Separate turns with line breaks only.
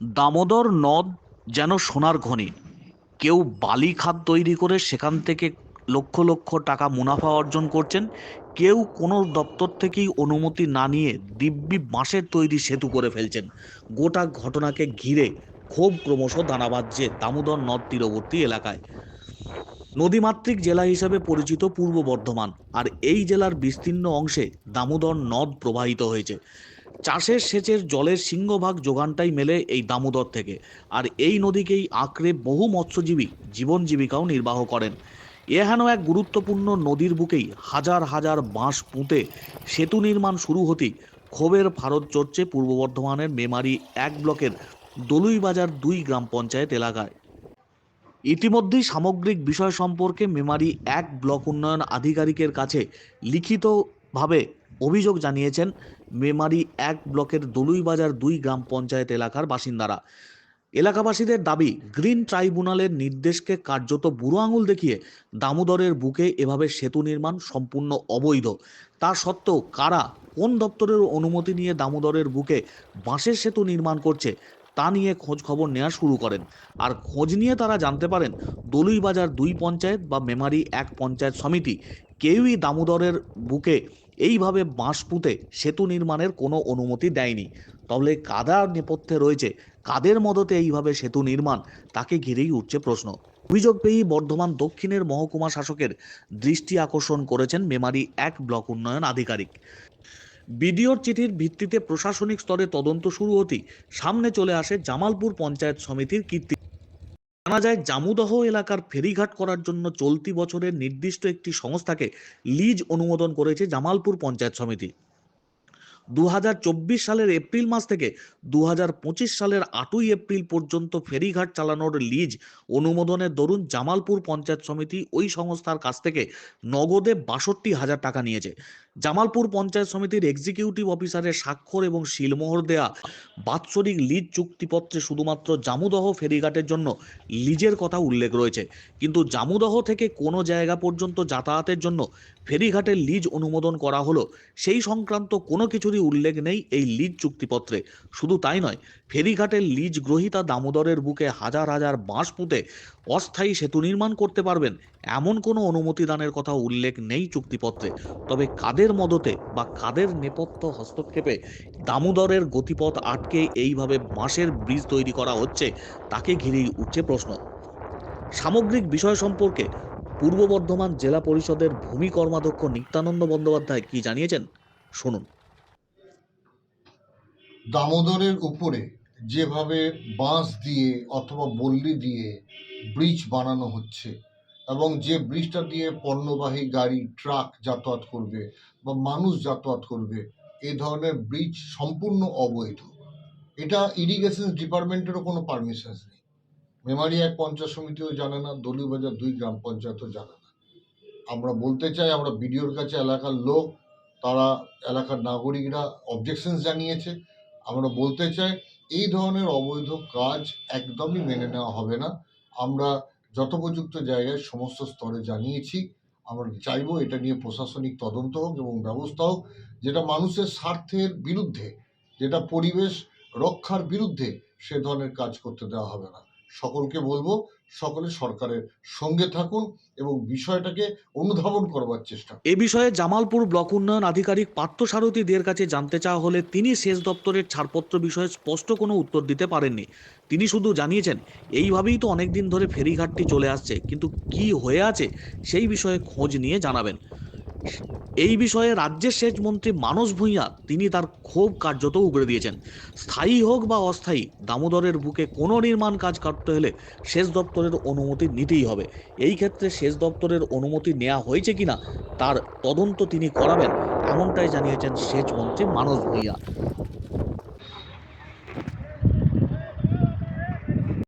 দামোদর নদ যেন সোনার খনি কেউ বালি খাত তৈরি করে সেখান থেকে লক্ষ লক্ষ টাকা মুনাফা অর্জন করছেন। কেউ কোনো দপ্তর থেকেই অনুমতি না নিয়ে দিব্যি বাঁশের তৈরি সেতু করে ফেলছেন। গোটা ঘটনাকে ঘিরে ক্ষোভ ক্রমশ দানা বাঁধছে দামোদর নদ তীরবর্তী এলাকায়। নদীমাতৃক জেলা হিসেবে পরিচিত পূর্ব বর্ধমান, আর এই জেলার বিস্তীর্ণ অংশে দামোদর নদ প্রবাহিত হয়েছে। চাষের সেচের জলের সিংহভাগ যোগানটাই মেলে এই দামোদর থেকে। আর এই নদীকেই আঁকড়ে বহু মৎস্যজীবী জীবন জীবিকাও নির্বাহ করেন। এ হেন এক গুরুত্বপূর্ণ নদীর বুকেই হাজার হাজার বাঁশ পুঁতে সেতু নির্মাণ শুরু হতেই ক্ষোভের ভারত চড়ছে পূর্ব বর্ধমানের মেমারি এক ব্লকের দলুইবাজার দুই গ্রাম পঞ্চায়েত এলাকায়। ইতিমধ্যেই সামগ্রিক বিষয় সম্পর্কে মেমারি এক ব্লক উন্নয়ন আধিকারিকের কাছে লিখিতভাবে অভিযোগ জানিয়েছেন মেমারি এক ব্লকের দলুইবাজার দুই গ্রাম পঞ্চায়েত এলাকার বাসিন্দারা। এলাকাবাসীদের দাবি, গ্রিন ট্রাইব্যুনালের নির্দেশকে কার্যত বুড়ো আঙুল দেখিয়ে দামোদরের বুকে এভাবে সেতু নির্মাণ সম্পূর্ণ অবৈধ। তা সত্ত্বেও কারা, কোন দপ্তরের অনুমতি নিয়ে দামোদরের বুকে বাঁশের সেতু নির্মাণ করছে, তা নিয়ে খোঁজ খবর নেওয়া শুরু করেন। আর খোঁজ নিয়ে তারা জানতে পারেন, দলুইবাজার দুই পঞ্চায়েত বা মেমারি এক পঞ্চায়েত সমিতি কেউই দামোদরের বুকে এইভাবে বাঁশ পুঁতে সেতু নির্মাণের কোনো অনুমতি দেয়নি। তবে কাদার নেপথ্যে রয়েছে, কাদের মদতে এইভাবে সেতু নির্মাণ? তাকে ঘিরেই উঠছে প্রশ্ন। অভিযোগ পেয়েই বর্ধমান দক্ষিণের মহকুমা শাসকের দৃষ্টি আকর্ষণ করেছেন মেমারি এক ব্লক উন্নয়ন আধিকারিক। বিডিওর চিঠির ভিত্তিতে প্রশাসনিক স্তরে তদন্ত শুরু হতেই সামনে চলে আসে জামালপুর পঞ্চায়েত সমিতির কীর্তি জানা যায়, জামুদহ এলাকার ফেরিঘাট করার জন্য চলতি বছরের নির্দিষ্ট একটি সংস্থাকে লিজ অনুমোদন করেছে জামালপুর পঞ্চায়েত সমিতি। দু হাজার চব্বিশ সালের এপ্রিল মাস থেকে দু হাজার পঁচিশ সালের আটই এপ্রিল পর্যন্ত ফেরিঘাট চালানোর লিজ অনুমোদনের দরুন জামালপুর পঞ্চায়েত সমিতি ওই সংস্থার কাছ থেকে নগদে বাষট্টি হাজার টাকা নিয়েছে। জামালপুর পঞ্চায়েত সমিতির এক্সিকিউটিভ অফিসারের স্বাক্ষর এবং শিলমোহর দেয়া বাৎসরিক লিজ চুক্তিপত্রে শুধুমাত্র জামুদহ ফেরিঘাটের জন্য লিজের কথা উল্লেখ রয়েছে। কিন্তু জামুদহ থেকে কোনো জায়গা পর্যন্ত যাতায়াতের জন্য ফেরিঘাটের লিজ অনুমোদন করা হলো। সেই সংক্রান্ত কোনো কিছুরই উল্লেখ নেই এই লিজ চুক্তিপত্রে। শুধু তাই নয়, ফেরিঘাটের লিজ গ্রহীতা দামোদরের বুকে হাজার হাজার বাঁশ পুঁতে অস্থায়ী সেতু নির্মাণ করতে পারবেন, এমন কোনো অনুমতি দানের কথা উল্লেখ নেই চুক্তিপত্রে। তবে কাদের মদতে বা কাদের নেপথ্য হস্তক্ষেপে দামোদরের গতিপথ আটকে এইভাবে বাঁশের ব্রিজ তৈরি করা হচ্ছে, তাকে ঘিরেই উঠছে প্রশ্ন। সামগ্রিক বিষয় সম্পর্কে পূর্ব বর্ধমান জেলা পরিষদের ভূমি কর্মাধ্যক্ষ নিত্যানন্দ বন্দ্যোপাধ্যায় কি জানিয়েছেন? শুনুন।
দামোদরের উপরে যেভাবে বাঁশ দিয়ে অথবা বল্লি দিয়ে ব্রিজ বানানো হচ্ছে এবং যে ব্রিজটা দিয়ে পণ্যবাহী গাড়ি, ট্রাক যাতায়াত করবে বা মানুষ যাতায়াত করবে এই ধরনের ব্রিজ সম্পূর্ণ অবৈধ। এটা ইরিগেশন ডিপার্টমেন্টেরও কোনো পারমিশনস নেই। মেমারি এক পঞ্চায়েত সমিতিও জানে না দলিবাজার দুই গ্রাম পঞ্চায়েতও জানে না। আমরা বলতে চাই, আমরা বিডিওর কাছে এলাকার লোক, তারা এলাকার নাগরিকরা অবজেকশনস জানিয়েছে। আমরা বলতে চাই, এই ধরনের অবৈধ কাজ একদমই মেনে নেওয়া হবে না। আমরা যথোপযুক্ত জায়গায় সমস্ত স্তরে জানিয়েছি, আমরা চাইব এটা নিয়ে প্রশাসনিক তদন্ত হোক এবং ব্যবস্থা হোক, যেটা মানুষের স্বার্থের বিরুদ্ধে, যেটা পরিবেশ রক্ষার বিরুদ্ধে সে ধরনের কাজ করতে দেওয়া হবে না। সকলকে বলব সকলে সরকারের সঙ্গে থাকুন এবং বিষয়টাকে অনুধাবন করবার চেষ্টা
এ বিষয়ে জামালপুর ব্লক উন্নয়ন আধিকারিক পার্থসারথীদের সারথী কাছে জানতে চাওয়া হলে তিনি সেচ দপ্তরের ছাড়পত্র বিষয়ে স্পষ্ট কোনো উত্তর দিতে পারেননি। তিনি শুধু জানিয়েছেন, এইভাবেই তো অনেকদিন ধরে ফেরিঘাটটি চলে আসছে, কিন্তু কি হয়ে আছে সেই বিষয়ে খোঁজ নিয়ে জানাবেন। এই বিষয়ে রাজ্যের সেচ মন্ত্রী মানস ভূঁইয়া তিনি তার ক্ষোভ কার্যত উগড়ে দিয়েছেন। স্থায়ী হোক বা অস্থায়ী, দামোদরের বুকে কোনো নির্মাণ কাজ করতে হলে সেচ দপ্তরের অনুমতি নিতেই হবে। এই ক্ষেত্রে সেচ দপ্তরের অনুমতি নেওয়া হয়েছে কিনা তার তদন্ত তিনি করাবেন, এমনটাই জানিয়েছেন সেচ মন্ত্রী মানস ভূঁইয়া।